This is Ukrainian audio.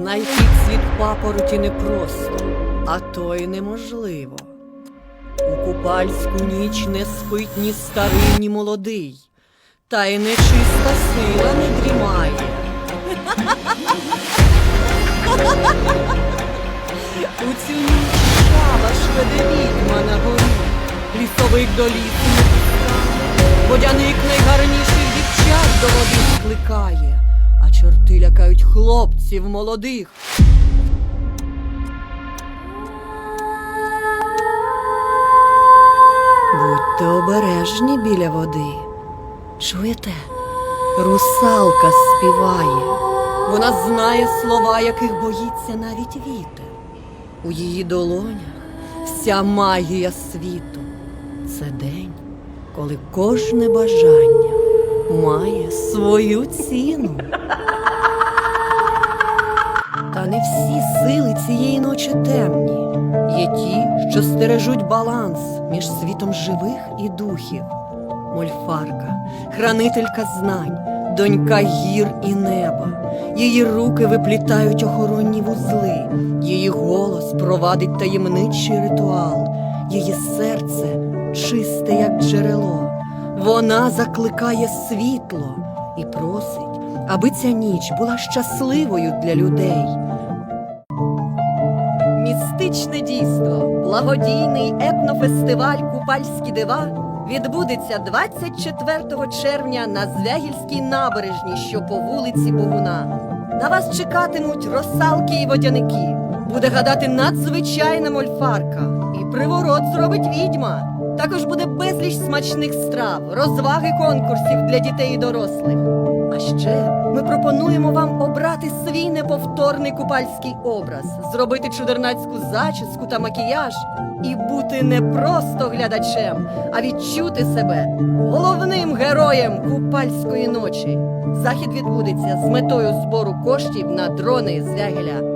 Знайти світ папороті непросто, а то й неможливо. У купальську ніч не спить ні старий, ні молодий, та й нечиста сила не дрімає. У цю ніч шава шведе відьма на горі, лісовик до лісу не пускає, водяник найгарніших дівчат до води скликає, а чорти лякають хлопців молодих. Будьте обережні біля води. Чуєте? Русалка співає. Вона знає слова, яких боїться навіть вітер. У її долонях вся магія світу. Це день, коли кожне бажання має свою ціну. Та не всі сили цієї ночі темні. Є ті, що стережуть баланс між світом живих і духів. Мольфарка, хранителька знань, донька гір і неба. Її руки виплітають охоронні вузли, її голос провадить таємничий ритуал, її серце чисте, як джерело. Вона закликає світло і просить, аби ця ніч була щасливою для людей. Містичне дійство, благодійний етнофестиваль Купальські дива відбудеться 24 червня на Звягільській набережні, що по вулиці Богуна. На вас чекатимуть росалки і водяники. Буде гадати надзвичайна мольфарка, і приворот зробить відьма. Також буде безліч смачних страв, розваги конкурсів для дітей і дорослих. А ще ми пропонуємо вам обрати свій неповторний купальський образ, зробити чудернацьку зачіску та макіяж і бути не просто глядачем, а відчути себе головним героєм купальської ночі. Захід відбудеться з метою збору коштів на дрони з Вягеля.